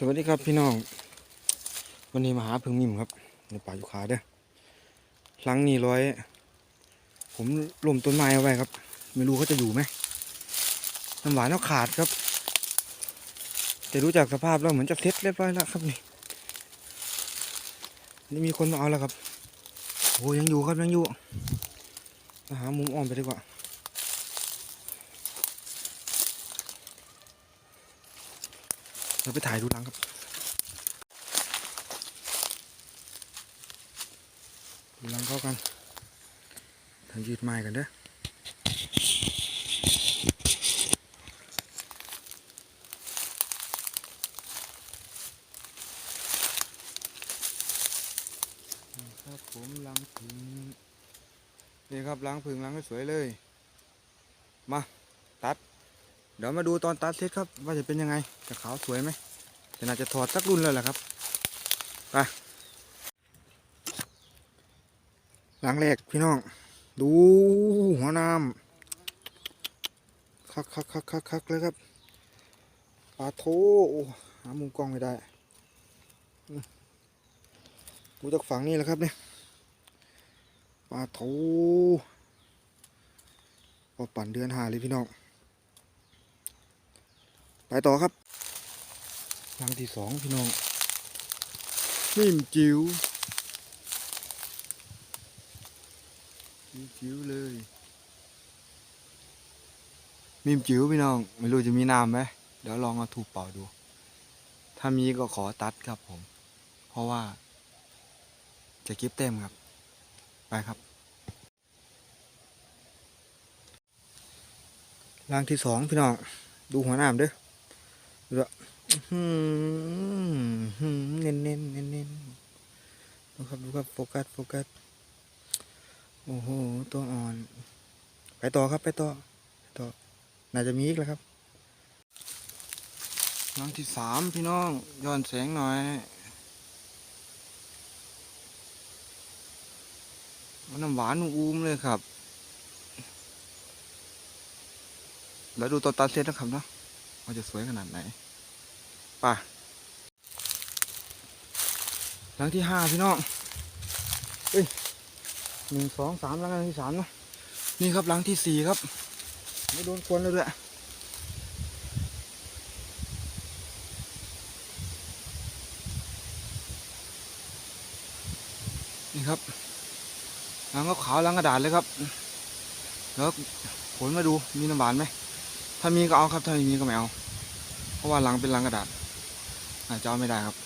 สวัสดีครับพี่น้อง วันนี้มาหาพึ่งมิมครับในป่ายุคาเด้อหลังนี้ร้อย ผมล้มต้นไม้เอาไว้ครับ ไม่รู้เขาจะอยู่ไหมน้ำหวานเขาขาดครับ แต่รู้จากสภาพแล้วเหมือนจะเซ็ตเรียบร้อยแล้วครับนี่นี่มีคนมาเอาแล้วครับโอ้ยังอยู่ครับยังอยู่มาหามุมอ้อมไปดีกว่า เราไปถ่ายดูหลังครับดูลังเข้ากันทางยืดไม้กันเด้อครับผมล้างผึ่งนี่ครับล้างผึ่งล้างให้สวยเลย มา เดี๋ยวมาดูตอนตัดเสร็จครับว่าจะเป็นยังไงจะขาวสวยไหมแต่น่าจะถอดสักรุ่นเลยแหละครับไปหลังแรกพี่น้อง ดูหัวน้ำคักคักคักคักคักเลยครับปลาโถหามุมกล้องไม่ได้อืมดูจากฝั่งนี้แหละครับเนี่ยปลาโถพอปั่นเดือนหาเลยพี่น้อง ไปต่อครับหลังที่สองพี่น้องนิ่มจิ๋วนิ่มจิ๋วเลยมิมจิ๋วพี่น้อง ไม่รู้จะมีน้ำไหมเดี๋ยวลองเอาถูกเป่าดู ถ้ามีก็ขอตัดครับผม เพราะว่า จะเก็บเต็มครับ ไปครับรางที่สองพี่น้อง ดูหัวน้ำเด้อดูละอื้อหือ เน้นเน้นเน้นเน้นดูครับดูครับโฟกัสโฟกัสโอ้โหตัวอ่อน ไปต่อครับไปต่อต่อน่าจะมีอีกแล้วครับรังที่สามพี่น้องย้อนแสงหน่อยน้ำหวานอุ้มเลยครับ แล้วดูตอนตัดเสร็จนะครับเนาะ ว่าจะสวยขนาดไหนป่ะหลังที่ห้าพี่น้องเอ้ยหนึ่งสองสามหลังที่สามนะนี่ครับหลังที่สี่ครับไม่โดนควนเลยด้วยนี่ครับหลังก็ขาวหลังกระดาษเลยครับ แล้วผลมาดูมีน้ำหวานไหม ถ้ามีก็เอาครับ ถ้าไม่มีก็ไม่เอา เพราะว่าหลังเป็นหลังกระดาษ อาจจะเอาไม่ได้ครับ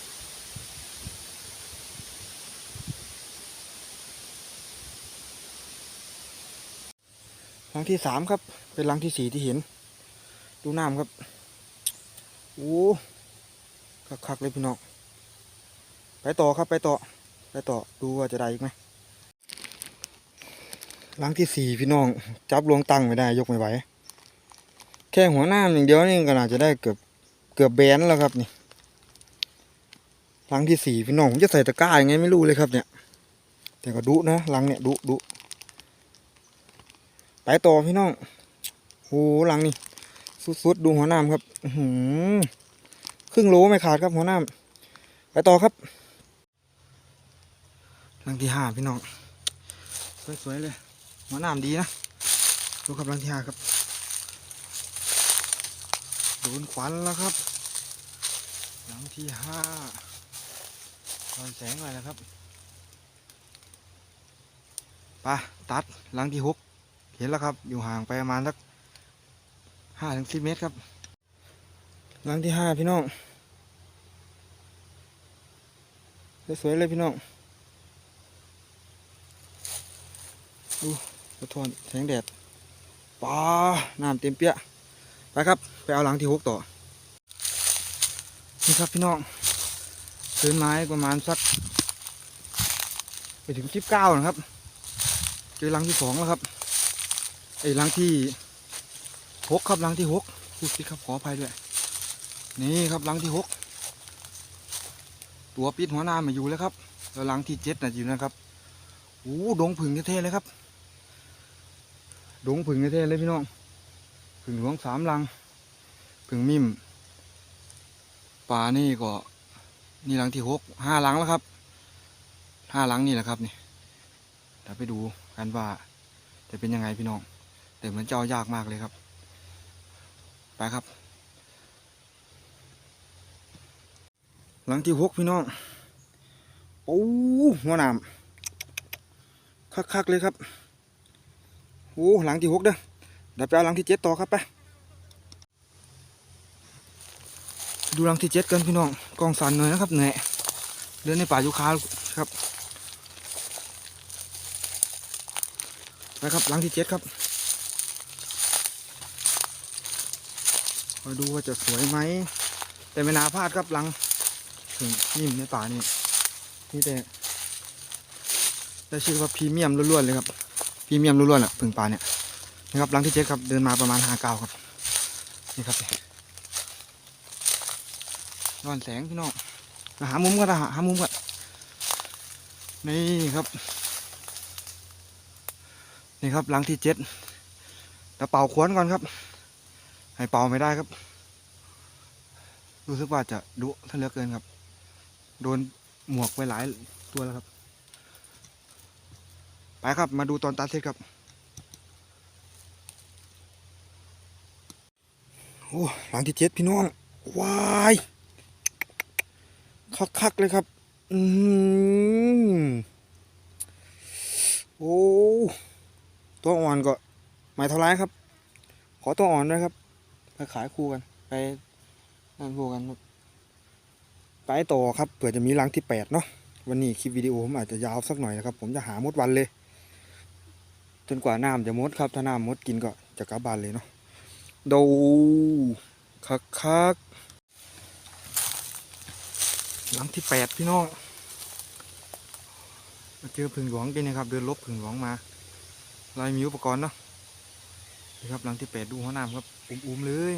หลังที่สามครับ เป็นหลังที่สี่ที่เห็น ดูน้ำครับ โอ้คักๆเลยพี่น้อง ไปต่อครับไปต่อ ไปต่อ ดูว่าจะได้อีกไหมหลังที่สี่พี่น้อง จับลวงตั้งไม่ได้ยกไม่ไหว แค่หัวหน้าอย่างเดียวนี่ก็น่าจะได้เกือบเกือบแบนแล้วครับนี่หลังที่สี่พี่น้องผมจะใส่ตะกร้ายังไงไม่รู้เลยครับเนี่ย แต่ก็ดุนะหลังเนี่ยดุดุไปต่อพี่น้องโหหลังนี่สุดๆดูหัวหน้าครับหือครึ่งโลไม่ขาดครับหัวหน้าไปต่อครับหลังที่ห้าพี่น้องสวยๆเลยหัวหน้าดีนะดูครับหลังที่ห้าครับ โดนควันแล้วครับ หลังที่ห้าตอนแสงหน่อยนะครับไปตัดหลังที่หกเห็นแล้วครับ อยู่ห่างไปประมาณสักห้าถึงสิบเมตรครับ หลังที่ห้าพี่น้องสวยเลยพี่น้อง ดูสะท้อนแสงแดดป้าน้ำเต็มเปี้ย ไปครับ ไปเอาหลังที่หกต่อ นี่ครับพี่น้องพื้นไม้ประมาณสัก ไปถึงสิบเก้านะครับเจอหลังที่สองแล้วครับไอ้หลังที่หกครับหลังที่หกพูดผิดครับขออภัยด้วยนี่ครับหลังที่หกตัวปิดหัวหน้ามาอยู่แล้วครับแล้วหลังที่เจ็ดนะอยู่นะครับโอ้ดงผึ่งเท่ๆเลยครับ ดงผึ่งเท่ๆเลยพี่น้อง ผึ่งหลวงสามลังผึ่งมิมป่านี่ก็นี่หลังที่หกห้าหลังแล้วครับห้าหลังนี่แหละครับนี่เดี๋ยวไปดูกันว่าจะเป็นยังไงพี่น้อง แต่เหมือนจะเอายากมากเลยครับ ไปครับ หลังที่หกพี่น้องโอ้หัวหนามคักๆเลยครับโอ้หลังที่หกเด้อ ดี๋ยวไปเอาลังที่เจ็ดต่อครับไปดูลังที่เจ็ดกันพี่น้องกองสันหน่อยนะครับเหนื่อยเดินในป่ายูคาครับไปครับลังที่เจ็ดครับมาดูว่าจะสวยไหมแต่ไม่นาพลาดครับลังถึงนิ่มในป่านี่นี่แต่ได้ชื่อว่าพรีเมียมล้วนๆเลยครับพรีเมียมล้วนๆแหละพึ่งป่าเนี่ย นะครับหลังที่เจ็ดครับเดินมาประมาณห้าเก้าครับนี่ครับร้อนแสงพี่น้องมาหามุมกันนะหามุมกันนี่ครับ นี่ครับหลังที่เจ็ดเดี๋ยวเป่าขวนก่อนครับ ให้เป่าไม่ได้ครับ รู้สึกว่าจะดุถ้าเหลือกเกินครับ โดนหมวกไปหลายตัวแล้วครับ ไปครับมาดูตอนตัดเสร็จครับ โอ้หลังที่เจ็ดพี่น้องวายคักๆเลยครับ อืมโอ้ตัวอ่อนก็ไม่เท่าไรครับ ขอตัวอ่อนด้วยครับ ไปขายคู่กัน ไปนั่นคู่กันไปต่อครับเผื่อจะมีรังที่แปดเนาะวันนี้คลิปวิดีโอผมอาจจะยาวสักหน่อยนะครับ ผมจะหาหมดวันเลย จนกว่าน้ำจะหมดครับ ถ้าน้ำหมดกินก็จะกลับบ้านเลยเนาะ ดูคักๆหลังที่แปดพี่น้องมาเจอผึ่งหลวงกันนะครับ เดินลบผึ่งหลวงมาลายมีอุปกรณ์เนาะนี่ครับหลังที่แปดดูหัวหน้ำครับอุ้มๆเลย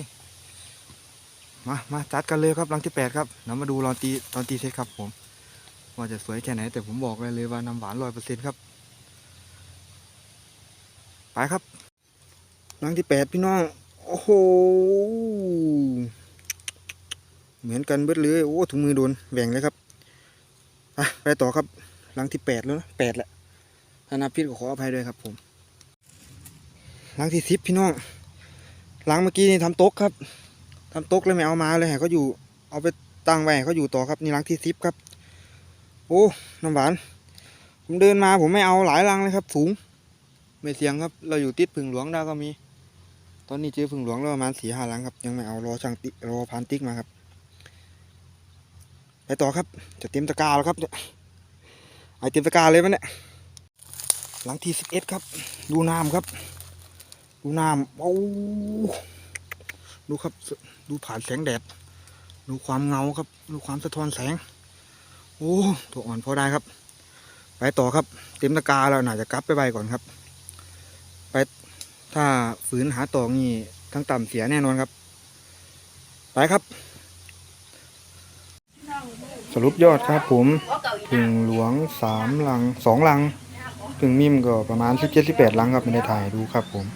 มามาจัดกันเลยครับหลังที่แปดครับเดี๋ยวมาดูตอนตีตอนตีเสร็จครับผมว่าจะสวยแค่ไหน แต่ผมบอกเลยเลยว่าน้ำหวานร้อยเปอร์เซ็นต์ครับ ไปครับหลังที่แปดพี่น้อง อ้โห เหมือนกันเบิดเลย โอ้ถุงมือโดนแบ่งเลยครับไปไปต่อครับ หลังที่แปดแล้วนะแปดแหละถ้านับผิดก็ขออภัยด้วยครับผม หลังที่สิบพี่น้อง หลังเมื่อกี้นี่ทำโต๊ะครับ ทำโต๊ะเลยไม่เอามาเลยให้เขาอยู่ เอาไปตั้งไว้เขาอยู่ต่อครับ นี่หลังที่สิบครับ โอ้ น้ำหวาน ผมเดินมาผมไม่เอาหลายหลังเลยครับ สูง ไม่เสียงครับ เราอยู่ติดพึ่งหลวงได้ก็มี อนนี้เจอพึ่งหลวงแล้วประมาณสี่ห้าหลังครับ ยังไม่เอารอช่างติรอพานติ๊กมาครับ ไปต่อครับ จะเตรียมตะกร้าแล้วครับไอเตรียมตะกร้าเลยมันเนี่ยหลังที่สิบเอ็ดครับ ดูน้ำครับ ดูน้ำโอ้ดูครับ ดูผ่านแสงแดด ดูความเงาครับ ดูความสะท้อนแสง โอ้ตัวอ่อนพอได้ครับ ไปต่อครับ เตรียมตะกร้าแล้วน่าจะกลับไปใบก่อนครับ ไป ถ้าฝืนหาตองนี่ทั้งต่ำเสียแน่นอนครับ ไปครับ สรุปยอดครับผมถึงหลวงสามลังสองลังถึงมิมก็ประมาณสิบเจ็ดสิบแปดลังครับไม่ได้ถ่ายดูครับผม